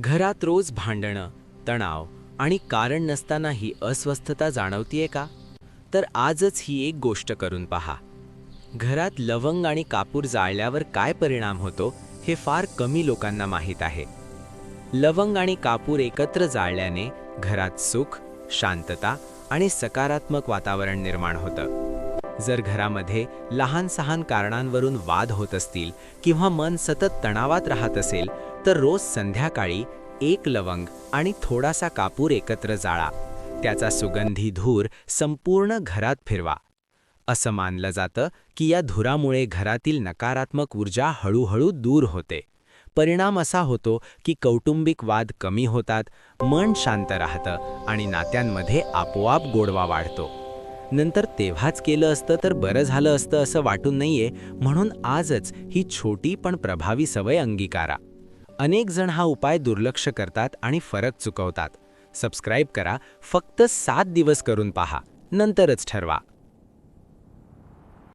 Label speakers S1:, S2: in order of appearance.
S1: घरात रोज भांडणं तणाव आणि कारण नसताना ही अस्वस्थता जाणवतीये का? तर आजच ही एक गोष्ट करून पहा. घरात लवंग आणि कापूर जाळल्यावर काय परिणाम होतो हे फार कमी लोकांना माहीत आहे. लवंग आणि कापूर एकत्र जाळल्याने घरात सुख शांतता आणि सकारात्मक वातावरण निर्माण होतं. जर घरामध्ये लहान सहान कारणांवरून वाद होत असतील किंवा मन सतत तणावात राहत असेल तर रोज संध्याकाळी एक लवंग आणि थोडासा कापूर एकत्र जाळा. त्याचा सुगंधी धूर संपूर्ण घरात फिरवा. असं मानलं जातं की या धुरामुळे घरातील नकारात्मक ऊर्जा हळूहळू दूर होते. परिणाम असा होतो की कौटुंबिक वाद कमी होतात मन शांत राहतं आणि नात्यांमध्ये आपोआप गोडवा वाढतो. नंतर तेव्हाच केलं असतं तर बरं झालं असतं असं वाटून नाहीये म्हणून आजच ही छोटी पण प्रभावी सवय अंगीकारा. अनेक जण हा उपाय दुर्लक्ष करतात आणि फरक चुकवतात. सबस्क्राईब करा फक्त सात दिवस करून पहा. नंतरच ठरवा.